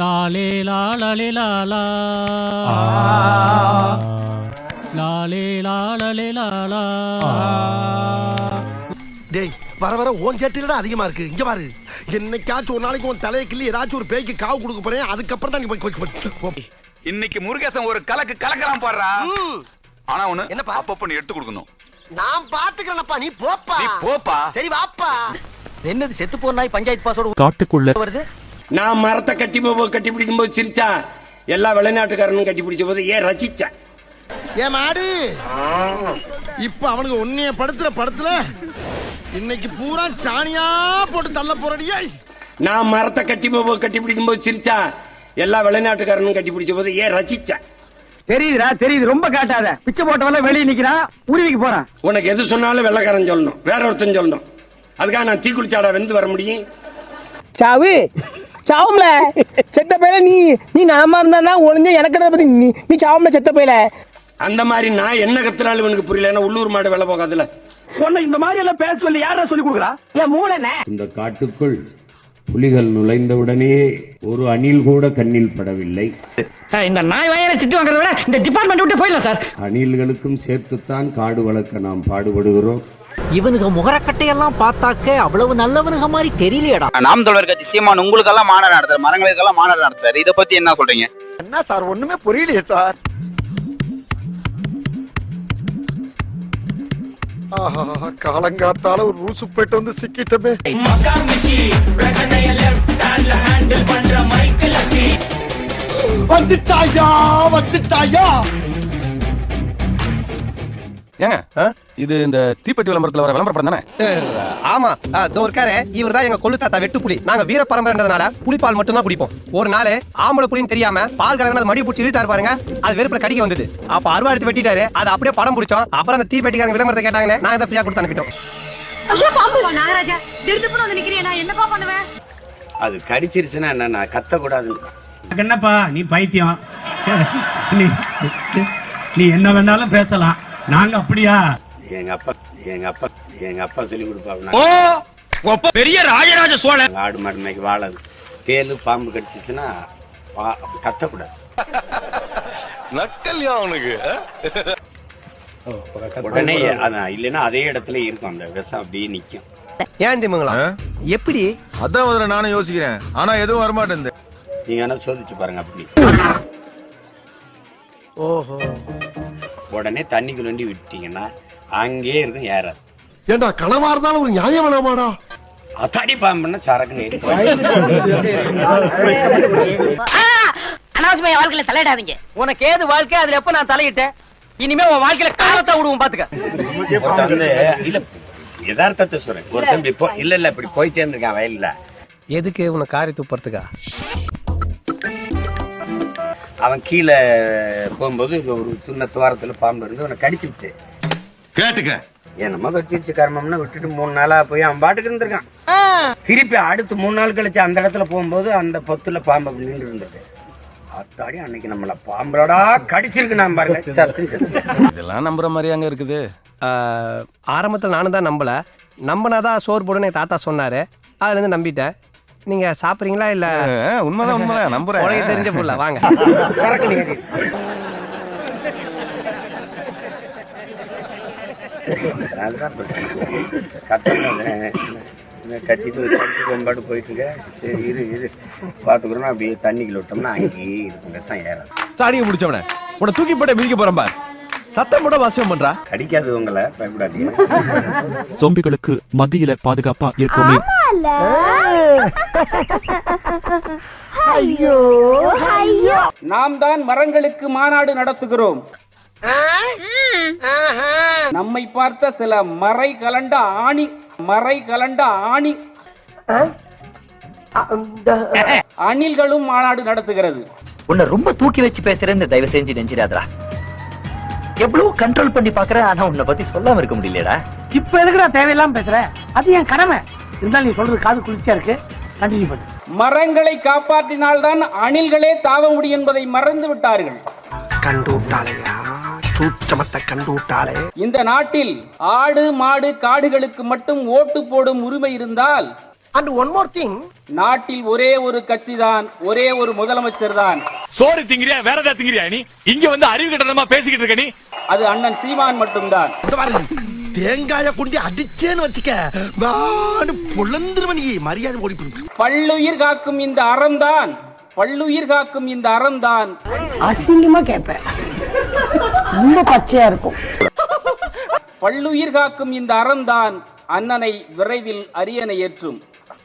லாலே லாலலே லாலா லாலே லாலலே லாலா டேய் வர வர ஓன் சேட்டில அதிகமா இருக்கு. இங்க பாரு. என்னைக்காச்சும் ஒரு நாளைக்கு உன் தலையை கிள்ளி ஏதாச்சும் ஒரு பேய்க்கு காவு கொடுக்க போறேன். அதுக்கப்புறம் தான் நீ போய் போய் போய் இன்னைக்கு முருகேசன் ஒரு கலக்கு கலக்கலாம் பாடுறா. ஆனா ஒண்ணு என்னப்பா? அப்பப்ப நீ எடுத்து கொடுக்கணும். நான் பாத்துக்கிறேன்ப்பா நீ போப்பா. நீ போப்பா. சரி வாப்பா. என்னது செத்து போன நாய் பஞ்சாயத்து பாஸோட காட்டுக்குள்ள வருது? நான் மரத்தை கட்டி கட்டி பிடிக்கும் போது சிரிச்சா எல்லா வெளிநாட்டுக்காரனும் கட்டி பிடிச்ச போது ஏன் ரசிச்சேன் ஏன் மாடு! இப்ப அவனுக்கு உன்னைய படுத்துற படத்துல இன்னைக்கு பூரா சாணியா போட்டு தள்ள போறடியே நான் மரத்தை கட்டி போ- கட்டி பிடிக்கும் போது சிரிச்சா எல்லா வெளிநாட்டுக்காரனும் கட்டி பிடிச்ச போது ஏன் ரசிச்சேன் தெரியுதுடா தெரியுது. ரொம்ப காட்டாத. பிச்சை போட்டவெல்லாம் வெளியே நிக்கிறான் உருவிக்கு போறான் உனக்கு எது சொன்னாலும் வெள்ளக்காரன் சொல்லணும். வேற ஒருத்தன் சொல்லணும். அதுக்காக நான் தீக்குளிச்சாடா வெந்து வர முடியும்? சாவு! சாவும்ல. செத்த பையல நீ நீ நலமா இருந்தா ஒளிஞ்ச எனக்கு பத்தி நீ நீ சாவும்ல செத்த பையல. அந்த மாதிரி நான் என்ன கத்துனாலும் இவனுக்கு புரியல ஏன்னா உள்ளூர் மாடு வேலை போகாதுல சொன்ன இந்த மாதிரி எல்லாம் பேச சொல்லி யாரா சொல்லி கொடுக்குறா? என் மூளை இந்த காட்டுக்குள் புலிகள் நுழைந்தவுடனே ஒரு அணில் கூட கண்ணில் படவில்லை. இந்த நாய் வயல திட்டு வாங்குறத விட இந்த டிபார்ட்மெண்ட் விட்டு போயிடலாம் சார். அணில்களுக்கும் சேர்த்துத்தான் காடு வளர்க்க நாம் பாடுபடுகிறோம். இவனுங்க முகரக்கட்டையெல்லாம் பார்த்தாக்க அவ்வளவு நல்லவனுங்க மாதிரி தெரியலையடா. நாம் தொடர் கட்சி சீமான் உங்களுக்கெல்லாம் மாநாடு நடத்துறாரு மரங்களுக்கெல்லாம் மாநாடு நடத்துறாரு. இத பத்தி என்ன சொல்றீங்க? என்ன சார் ஒண்ணுமே புரியலையே சார். ஆஹா காலங்காத்தால ஒரு ரூசு போயிட்டு வந்து சிக்கிட்டமே. வந்துட்டாயா வந்துட்டாயா? ஏங்க? இது இந்த தீப்பெட்டி விளம்பரத்துல வர விளம்பர படம் தானே ஆமா. இதோ இருக்காரு இவர் தான் எங்க கொள்ளு தாத்தா வெட்டு புலி. நாங்க வீர பரம்பரைன்றதுனால புலிப்பால் மட்டும் தான் குடிப்போம். ஒரு நாள் ஆம்பளை புலின்னு தெரியாம பால் கலங்கினது மடி பிடிச்சி இழுத்தாரு பாருங்க அது வெறுப்புல கடிக்க வந்தது. அப்ப அருவா எடுத்து வெட்டிட்டாரு அது அப்படியே படம் பிடிச்சோம். அப்புறம் அந்த தீப்பெட்டிக்காரங்க விளம்பரத்தை கேட்டாங்க நாங்க தான் ஃப்ரீயா கொடுத்து அனுப்பிட்டோம். ஐயோ பாம்பு. நாகராஜா திருத்துப்புன்னு வந்து நிக்கிறியா நான் என்னப்பா பண்ணுவேன்? அது கடிச்சிருச்சுன்னா என்ன? நான் கத்தக்கூடாது என்னப்பா? நீ பைத்தியம். நீ நீ என்ன வேணாலும் பேசலாம். நாங்க அப்படியா? எங்க அப்பா எங்க அப்பா எங்க அப்பா சொல்லி கொடுப்பாங்க பெரிய ராஜராஜ சோழன். ஆடு மாடு மேய்க்க வாழது. தேலு பாம்பு கடிச்சிச்சுன்னா கத்தக்கூடாது. நக்கல்யா அவனுக்கு? உடனே அதான் இல்லைன்னா அதே இடத்துல இருக்கும். அந்த விஷம் அப்படியே நிக்கும். ஏன் திமுங்களா எப்படி? அதான் முதல்ல நானும் யோசிக்கிறேன். ஆனா எதுவும் வரமாட்டேன் நீங்க வேணா சோதிச்சு பாருங்க அப்படி. ஓஹோ. உடனே தண்ணிக்குள்ள வண்டி விட்டீங்கன்னா அங்கேயே இருக்கும் ஏறாது. ஏண்டா கனவா இருந்தாலும் ஒரு நியாயம் வேணாமாடா அத்தாடி பாம்புன்னா சரக்கு அனாவசியமா என் வாழ்க்கையில தலையிடாதீங்க. உனக்கு ஏது வாழ்க்கை அதுல எப்ப நான் தலையிட்டேன்? இனிமே உன் வாழ்க்கையில காலத்தை விடுவோம் பாத்துக்க. இல்ல யதார்த்தத்தை சொல்றேன். ஒருத்தன் இப்படி போ- இல்ல இல்ல இப்படி போயிட்டே இருந்திருக்கான் வயல்ல. எதுக்கு உன்னை காரி துப்புறதுக்கா? அவன் கீழே போகும்போது ஒரு சின்ன துவாரத்துல பாம்பு இருந்து அவனை கடிச்சிருச்சு கேட்டுக்க. என்னமோ கடிச்சிருச்சு கர்மம்னு விட்டுட்டு மூணு நாளா போய் அவன் பாட்டுக்கு இருந்திருக்கான். திருப்பி அடுத்து மூணு நாள் கழிச்சு அந்த இடத்துல போகும்போது அந்த பொத்துல பாம்பு அப்படி நின்று இருந்தது. அத்தாடி அன்னைக்கு நம்மள பாம்பளடா கடிச்சிருக்கு நான் பாருங்க. சத்து இதெல்லாம் நம்புற மாதிரி அங்க இருக்குது. ஆரம்பத்தில் நானும் தான் நம்பல. நம்பினாதான் சோறு போடுன்னு எங்க தாத்தா சொன்னாரு. அதுல இருந்து நம்பிட்டேன். நீங்க சாப்பிடுறீங்களா இல்ல? உண்மைதான் உண்மைதான். நம்புறேன். உலக தெரிஞ்ச புள்ள வாங்க. கட்டிட்டு கட்டிட்டு கொம்பாடு போயிட்டு இருக்க சரி இரு இரு பார்த்துக்கிறோம் அப்படியே தண்ணிக்குள்ள விட்டோம்னா அங்கேயே இருக்கும் விஷம் ஏறாது சாடியை முடிச்சவன. உன்னை தூக்கி போட்ட மிதிக்க போறேன் பார். சத்தம் போட வாசியம் பண்றா. கடிக்காது உங்களை பயப்படாதீங்க. சோம்பிகளுக்கு மத்தியில பாதுகாப்பா இருக்குமே. நாம் தான் மரங்களுக்கு மாநாடு நடத்துகிறோம். நம்மை பார்த்த சில மறை கலண்ட ஆணி மறை கலண்ட ஆணி. அணில்களும் மாநாடு நடத்துகிறது. உன்னை ரொம்ப தூக்கி வச்சு பேசுறேன்னு தயவு செஞ்சு நெஞ்சிடாதடா. எவ்வளவு கண்ட்ரோல் பண்ணி பாக்குறேன் ஆனா உன்னை பத்தி சொல்லாம இருக்க முடியலடா இப்ப எதுக்குடா தேவையில்லாம பேசுற? அது என் கடமை. இருந்தாலும் நீ சொல்றது காது குளிர்ச்சியா இருக்கு? கண்டினியூ பண்ணு. மரங்களை காப்பாற்றினால்தான் அணில்களே தாவ முடியும் என்பதை மறந்து விட்டார்கள். கண்டு கண்டு விட்டாளே இந்த நாட்டில் ஆடு மாடு காடுகளுக்கு மட்டும் ஓட்டு போடும் உரிமை இருந்தால் அண்ட் ஒன் மோர் திங் நாட்டில் ஒரே ஒரு கட்சி தான் ஒரே ஒரு முதலமைச்சர் தான். சோறு திங்கிறியா வேற ஏதாவது திங்கிறியா நீ? இங்க வந்து அறிவு கட்டணமா பேசிக்கிட்டு இருக்க நீ? அது அண்ணன் சீமான் மட்டும்தான். தேங்காய குண்டி அடிச்சேன்னு வச்சுக்க. வான்னு பொழந்துருவ நீ மரியாதை ஓடி. பல்லுயிர் காக்கும் இந்த அறம்தான். பல்லுயிர் காக்கும் இந்த அறம்தான். அசிங்கமா கேட்பேன் ரொம்ப பச்சையா இருக்கும். பல்லுயிர் காக்கும் இந்த அறம்தான். அண்ணனை விரைவில் அரியணை ஏற்றும்.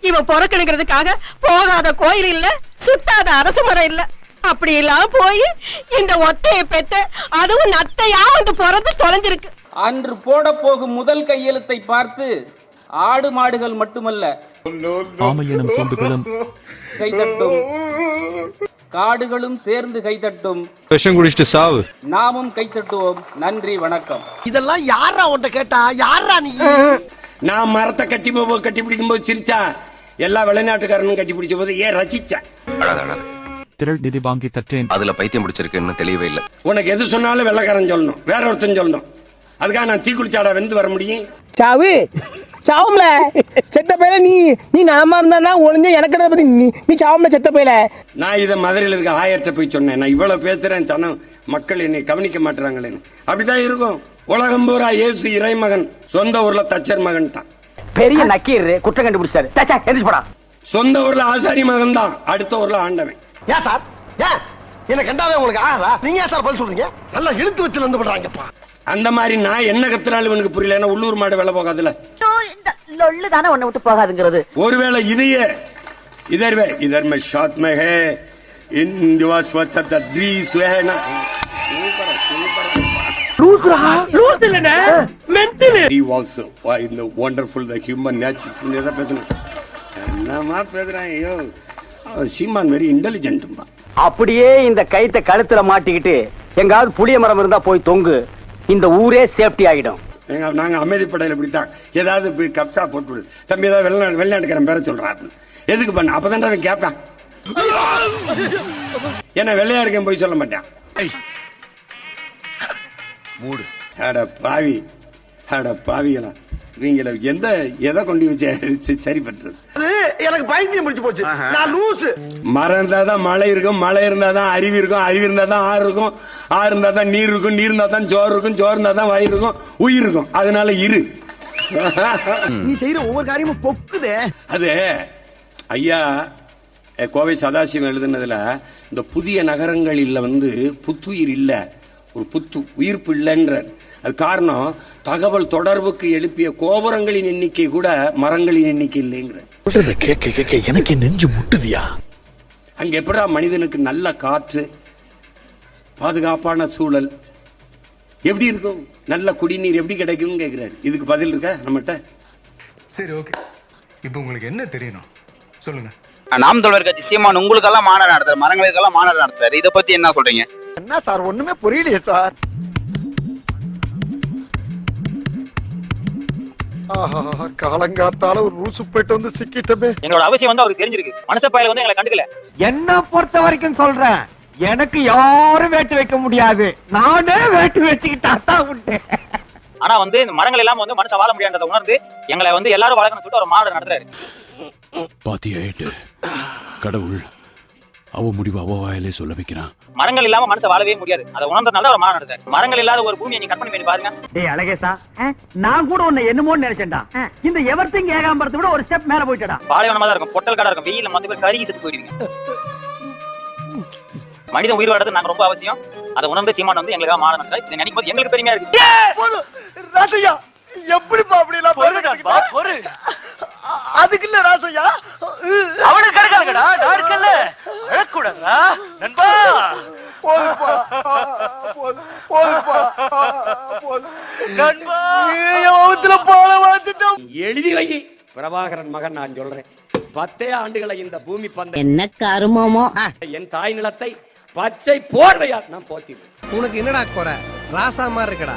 இவன் புறக்கணிக்கிறதுக்காக போகாத கோயில் இல்ல சுத்தாத அரச மரம் இல்ல. அப்படி எல்லாம் போய் இந்த ஒத்தைய பெத்த அதுவும் நத்தையா வந்து பிறந்து தொலைஞ்சிருக்கு. அன்று போட போகும் முதல் கையெழுத்தை பார்த்து ஆடு மாடுகள் மட்டுமல்ல ஆமையனும் சொந்துகளும் கைதட்டும். காடுகளும் சேர்ந்து கைதட்டும். விஷம் குடிச்சிட்டு சாவு. நாமும் கைத்தட்டுவோம் நன்றி வணக்கம். இதெல்லாம் யாரா உன்ட்ட கேட்டா? யாரா நீ? நான் மரத்தை கட்டி போ- கட்டி பிடிக்கும் போது சிரிச்சா எல்லா வெளிநாட்டுக்காரனும் கட்டி பிடிச்ச போது ஏன் ரசிச்சேன் திரள் நிதி வாங்கி தற்றேன். அதுல பைத்தியம் பிடிச்சிருக்குன்னு தெளிவே இல்ல. உனக்கு எது சொன்னாலும் வெள்ளைக்காரன் சொல்லணும். வேற ஒருத்தன் சொல்லணும். அதுக்காக நான் தீக்குளிச்சாடா வெந்து வர முடியும்? சாவு சாவும்ல. செத்த பையல நீ நீ நலமா இருந்தா ஒளிஞ்ச எனக்கு பத்தி நீ நீ சாவும்ல செத்த பையல. நான் இதை மதுரையில் இருக்க ஆயர்கிட்ட போய் சொன்னேன். நான் இவ்வளவு பேசுறேன் சனம் மக்கள் என்னை கவனிக்க மாட்டாங்களேன்னு அப்படிதான் இருக்கும். உலகம் பூரா இயேசு இறைமகன் சொந்த ஊர்ல தச்சர் மகன் தான். பெரிய நக்கீர் குற்றம் கண்டுபிடிச்சாரு. எந்திரிச்சு போடா. சொந்த ஊர்ல ஆசாரி மகன் தான் அடுத்த ஊர்ல ஆண்டவன். ஏன் சார்? ஏன்? என்ன கண்டாவே உங்களுக்கு ஆகா நீங்க சார் பதில் சொல்றீங்க? நல்லா இழுத்து வச்சு வந்து பண்றாங்கப்பா அந்த மாதிரி நான் என்ன கத்துறாலும் உனக்கு புரியல. ஏன்னா உள்ளூர் மாடு வேலை போகாதுல லொல்லு தானே உன்னை விட்டு போகாதுங்கிறது. ஒருவேளை இதையே இதர்வே இதர்மே ஷாத்மக இந்துவா ஸ்வத்த தத்ரி ஸ்வேனா என்னமா பேசுறான். ஐயோ. சீமான் வெரி இன்டெலிஜென்ட்மா அப்படியே இந்த கைத்தை கழுத்துல மாட்டிக்கிட்டு எங்காவது புளிய மரம் இருந்தா போய் தொங்கு. இந்த ஊரே சேஃப்டி ஆகிடும் எங்க நாங்க அமைதிப்படையில இப்படித்தான். ஏதாவது இப்படி கப்சா போட்டு தம்பி ஏதாவது வெளிநாடு வெளிநாட்டுக்காரன் பேர சொல்றான் எதுக்கு பண்ண? அப்பதான் அவன் கேட்பான் ஏன்னா வெள்ளையா இருக்கேன் போய் சொல்ல மாட்டான். மூடு. அட பாவி. அட பாவிகளா. நீங்கள எந்த எதை கொண்டு வச்சு சரி பண்றது எனக்கு பைத்தியம் முடிச்சு போச்சு. நான் லூசு. மரம் இருந்தாதான் மழை இருக்கும் மழை இருந்தாதான் அருவி இருக்கும் அருவி இருந்தாதான் ஆறு இருக்கும் ஆறு இருந்தாதான் நீர் இருக்கும் நீர் இருந்தாதான் சோறு இருக்கும் சோறு இருந்தாதான் வயிறு இருக்கும் உயிர் இருக்கும். அதனால இரு. நீ செய்யற ஒவ்வொரு காரியமும் பொக்குதே. அது ஐயா கோவை சதாசிவம் எழுதுனதுல இந்த புதிய நகரங்களில் வந்து புத்துயிர் இல்ல. ஒரு புத்து உயிர்ப்பு இல்லைன்ற அது காரணம் தகவல் தொடர்புக்கு எழுப்பிய கோபுரங்களின் எண்ணிக்கை கூட மரங்களின் எண்ணிக்கை இல்லைங்கிற சொல்றத கேட்க கேட்க எனக்கு நெஞ்சு முட்டுதியா? அங்க எப்படா மனிதனுக்கு நல்ல காற்று பாதுகாப்பான சூழல் எப்படி இருக்கும்? நல்ல குடிநீர் எப்படி கிடைக்கும்னு கேக்குறாரு இதுக்கு பதில் இருக்கா நம்மகிட்ட? சரி ஓகே இப்போ உங்களுக்கு என்ன தெரியணும்? சொல்லுங்க. நாம் தமிழர் கட்சி சீமான் உங்களுக்கெல்லாம் மாநாடு நடத்துறாரு மரங்களுக்கெல்லாம் மாநாடு நடத்துறாரு. இத பத்தி என்ன சொல்றீங்க? என்ன சார்? ஒண்ணுமே புரியலையே சார். ஆஹா காலங்காத்தால ஒரு ரூசு போயிட்டு வந்து சிக்கிட்டமே. எங்களோட அவசியம் வந்து அவருக்கு தெரிஞ்சிருக்கு. மனச பயில வந்து எங்களை கண்டுக்கல. என்ன பொறுத்த வரைக்கும் சொல்றேன். எனக்கு யாரும் வேட்டு வைக்க முடியாது. நானே வேட்டு வச்சுக்கிட்டா தான் உண்டு. ஆனா வந்து இந்த மரங்கள் இல்லாம வந்து மனுஷன் வாழ முடியாததை உணர்ந்து எங்களை வந்து எல்லாரும் வளர்க்கணும்னு சொல்லிட்டு ஒரு மாநாடு நடத்துறாரு. பாத்தியாயிட்டு கடவுள் அவ முடிவு அவ வாயிலே சொல்ல வைக்கிறான். மரங்கள் இல்லாம மனுஷன் வாழவே முடியாது. அதை உணர்ந்ததுனால தான் ஒரு மாநாடு நடத்துறாரு மரங்கள் இல்லாத ஒரு பூமியை நீங்க கற்பனை பண்ணி பாருங்க. டேய் அழகேசா நான் கூட உன்னை என்னமோன்னு நினைச்சேன்டா. இந்த எவர்த்திங் ஏகாம்பரத்தை விட ஒரு ஸ்டெப் மேல போயிட்டடா. பாலைவனமா தான் இருக்கும். பொட்டல் கடை இருக்கும். வெயில மொத்த பேர் கருகி செத்து போயிடுவீங்க. மனிதன் உயிர் வாழறது நாங்க ரொம்ப அவசியம். அதை உணர்ந்து சீமான் வந்து எங்களுக்காக மாநாடு நடத்துறாரு இதை நினைக்கும் போது எங்களுக்கு பெருமையா இருக்கு. எப்படிப்பா அப்படி எல்லாம் அதுக்கு இல்ல ராசையா? அவனுக்கு கிடைக்காதுடா நான் இருக்கல அழக்கூடாதா? நண்பா. போதுப்பா. போதும் போதுப்பா. போதும் நண்பா நீ போல வச்சுட்டோம் எழுதி வை. பிரபாகரன் மகன் நான் சொல்றேன். பத்தே ஆண்டுகளை இந்த பூமி பந்த என்ன கருமமோ? என் தாய் நிலத்தை பச்சை போர்வையா நான் போத்திடுவேன் உனக்கு என்னடா குறை? ராசா மாதிரி இருக்கடா.